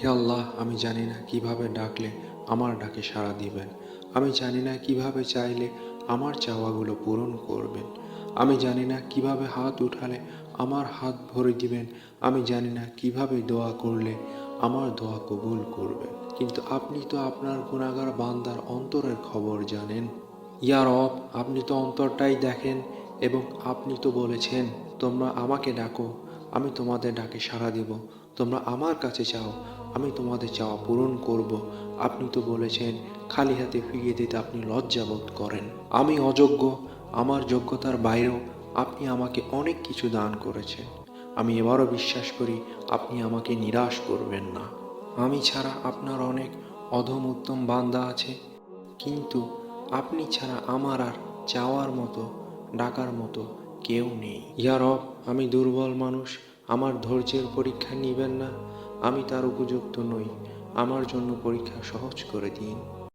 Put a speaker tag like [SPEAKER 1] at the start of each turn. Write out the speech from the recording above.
[SPEAKER 1] হে আল্লাহ, আমি জানি না কীভাবে ডাকলে আমার ডাকে সাড়া দিবেন। আমি জানি না কীভাবে চাইলে আমার চাওয়াগুলো পূরণ করবেন। আমি জানি না কীভাবে হাত উঠালে আমার হাত ভরে দিবেন। আমি জানি না কীভাবে দোয়া করলে আমার দোয়া কবুল করবেন। কিন্তু আপনি তো আপনার গুণাগার বান্দার অন্তরের খবর জানেন। ইয়া রব, আপনি তো অন্তরটাই দেখেন এবং আপনি তো বলেছেন, তোমরা আমাকে ডাকো। আমি তোমাদের ডাকে সাড়া দেব। তোমরা আমার কাছে চাও, আমি তোমাদের চাওয়া পূরণ করব। আপনি তো বলেছেন, খালি হাতে ফিরিয়ে দিতে আপনি লজ্জাবোধ করেন। আমি অযোগ্য, আমার যোগ্যতার বাইরেও আপনি আমাকে অনেক কিছু দান করেছেন। আমি এবারও বিশ্বাস করি, আপনি আমাকে নিরাশ করবেন না। আমি ছাড়া আপনার অনেক অধম উত্তম বান্দা আছে। কিন্তু আপনি ছাড়া আমার আর চাওয়ার মতো, ডাকার মতো কেউ নেই। ইয়া রব, আমি দুর্বল মানুষ আমার ধৈর্যের পরীক্ষা নিবেন না, আমি তার উপযুক্ত নই। আমার জন্য পরীক্ষা সহজ করে দিন।